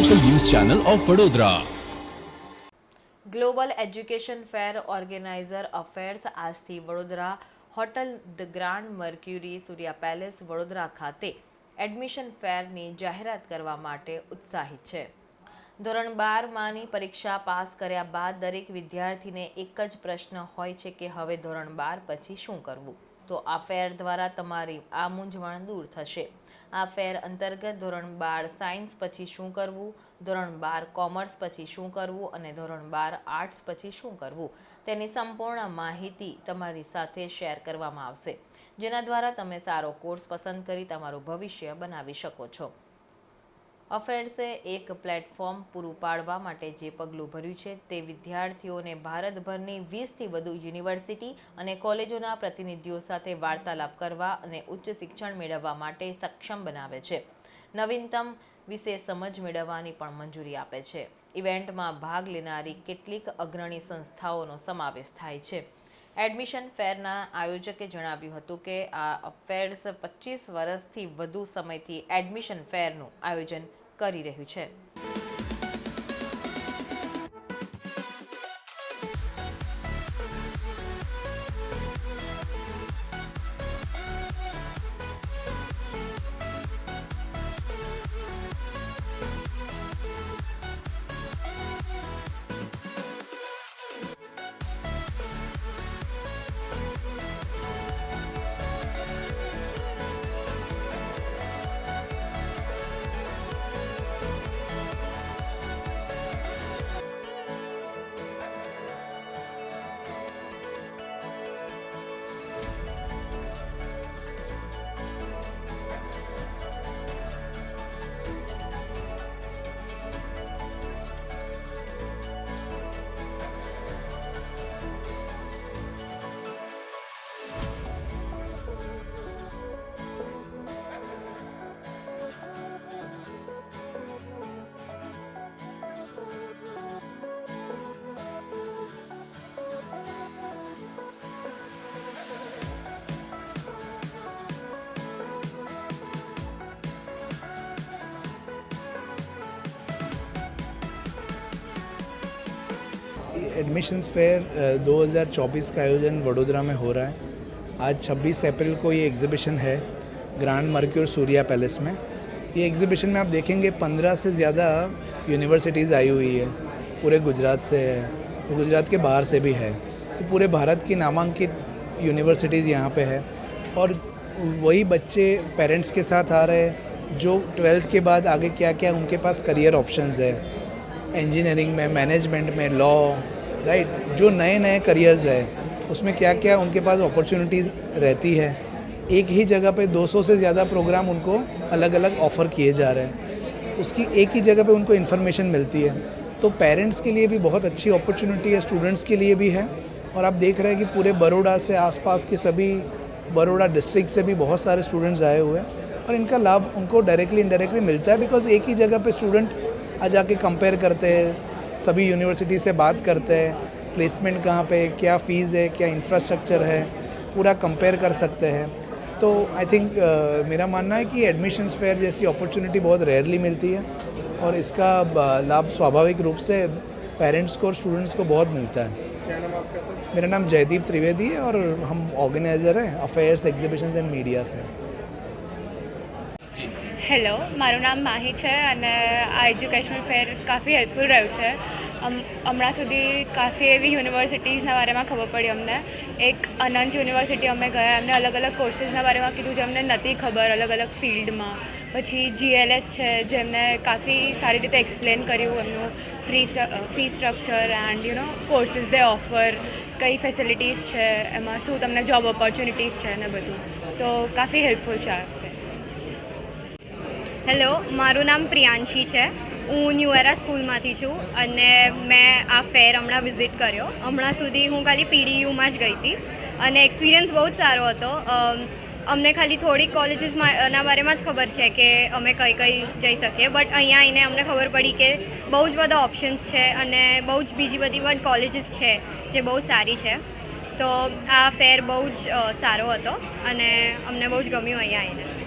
Channel of Vadodara global education fair organizer affairs આજથી Vadodara hotel the grand mercury Surya palace Vadodara ખાતે admission ફેરની જાહેરાત કરવા માટે ઉત્સાહિત છે. ધોરણ બારમાંની પરીક્ષા પાસ કર્યા બાદ દરેક વિદ્યાર્થીને એક જ પ્રશ્ન હોય છે કે હવે ધોરણ બાર પછી શું કરવું? તો આ ફેર દ્વારા તમારી આ મૂંઝવણ દૂર થશે. આ ફેર અંતર્ગત ધોરણ બાર સાયન્સ પછી શું કરવું? ધોરણ બાર કોમર્સ પછી શું કરવું? અને ધોરણ બાર આર્ટ્સ પછી શું કરવું? તેની સંપૂર્ણ માહિતી તમારી સાથે શેર કરવામાં આવશે. જેના દ્વારા તમે સારો કોર્સ પસંદ કરી તમારું ભવિષ્ય બનાવી શકો છો. અફેર્સે એક પ્લેટફોર્મ પૂરું પાડવા માટે જે પગલું ભર્યું છે તે વિદ્યાર્થીઓને ભારતભરની વીસથી વધુ યુનિવર્સિટી અને કોલેજોના પ્રતિનિધિઓ સાથે વાર્તાલાપ કરવા અને ઉચ્ચ શિક્ષણ મેળવવા માટે સક્ષમ બનાવે છે. નવીનતમ વિશે સમજ મેળવવાની પણ મંજૂરી આપે છે. ઇવેન્ટમાં ભાગ લેનારી કેટલીક અગ્રણી સંસ્થાઓનો સમાવેશ થાય છે. એડમિશન ફેરના આયોજકે જણાવ્યું હતું કે આ અફેર્સ પચીસ વર્ષથી વધુ સમયથી એડમિશન ફેરનું આયોજન કરી રહ્યું છે. एडमिशन्स फेयर अ, 2024 का आयोजन वडोदरा में हो रहा है। आज 26 अप्रैल को ये एग्जीबिशन है ग्रांड मर्क्यूर सूर्या पैलेस में। ये एग्जीबिशन में आप देखेंगे 15 से ज़्यादा यूनिवर्सिटीज़ आई हुई है। पूरे गुजरात से है गुजरात के बाहर से भी है। तो पूरे भारत की नामांकित यूनिवर्सिटीज़ यहाँ पे है। और वही बच्चे पेरेंट्स के साथ आ रहे हैं जो ट्वेल्थ के बाद आगे क्या क्या उनके पास करियर ऑप्शंस है। इंजीनियरिंग में मैनेजमेंट में लॉ राइट right? जो नए नए करियर्स है, उसमें क्या क्या उनके पास अपॉर्चुनिटीज़ रहती है? एक ही जगह पे 200 से ज़्यादा प्रोग्राम उनको अलग अलग ऑफ़र किए जा रहे हैं। उसकी एक ही जगह पे उनको इन्फॉर्मेशन मिलती है। तो पेरेंट्स के लिए भी बहुत अच्छी अपॉर्चुनिटी है स्टूडेंट्स के लिए भी है। और आप देख रहे हैं कि पूरे बड़ोड़ा से आसपास के सभी बड़ोड़ा डिस्ट्रिक्ट से भी बहुत सारे स्टूडेंट्स आए हुए हैं। और इनका लाभ उनको डायरेक्टली इनडायरेक्टली मिलता है बिकॉज़ एक ही जगह पे स्टूडेंट आ जाके कंपेयर करते हैं सभी यूनिवर्सिटी से बात करते हैं प्लेसमेंट कहाँ पे क्या फ़ीस है क्या इंफ्रास्ट्रक्चर है पूरा कंपेयर कर सकते हैं। तो आई थिंक uh, मेरा मानना है कि एडमिशन्स फेयर जैसी अपॉर्चुनिटी बहुत रेयरली मिलती है और इसका लाभ स्वाभाविक रूप से पेरेंट्स को और स्टूडेंट्स को बहुत मिलता है। मेरा नाम जयदीप त्रिवेदी है और हम ऑर्गेनाइज़र हैं अफेयर्स एग्जीबिशंस एंड मीडिया से। હેલો, મારું નામ માહી છે અને આ એજ્યુકેશનલ ફેર કાફી હેલ્પફુલ રહ્યું છે. હમણાં સુધી કાફી એવી યુનિવર્સિટીઝના બારેમાં ખબર પડી અમને. એક અનંત યુનિવર્સિટી અમે ગયા, એમને અલગ અલગ કોર્સીસના બારેમાં કીધું જે અમને નથી ખબર અલગ અલગ ફિલ્ડમાં. પછી જીએલએસ છે, જેમને કાફી સારી રીતે એક્સપ્લેન કર્યું એમનું free fee structure and, you know, courses they offer, કઈ ફેસિલિટીઝ છે, એમાં શું તમને જોબ ઓપોર્ચ્યુનિટીઝ છે ને બધું. તો કાફી હેલ્પફુલ છે આ. હેલો, મારું નામ પ્રિયાંશી છે. હું ન્યૂ એરા સ્કૂલમાંથી છું અને મેં આ ફેર હમણાં વિઝિટ કર્યો. હમણાં સુધી હું ખાલી પીડીયુમાં જ ગઈ હતી અને એક્સપિરિયન્સ બહુ જ સારો હતો. અમને ખાલી થોડીક કોલેજીસમાં ના બારેમાં જ ખબર છે કે અમે કઈ કઈ જઈ શકીએ. બટ અહીંયા આવીને અમને ખબર પડી કે બહુ જ બધા ઓપ્શન્સ છે અને બહુ જ બીજી બધી પણ કોલેજીસ છે જે બહુ સારી છે. તો આ ફેર બહુ જ સારો હતો અને અમને બહુ જ ગમ્યું અહીંયા આવીને.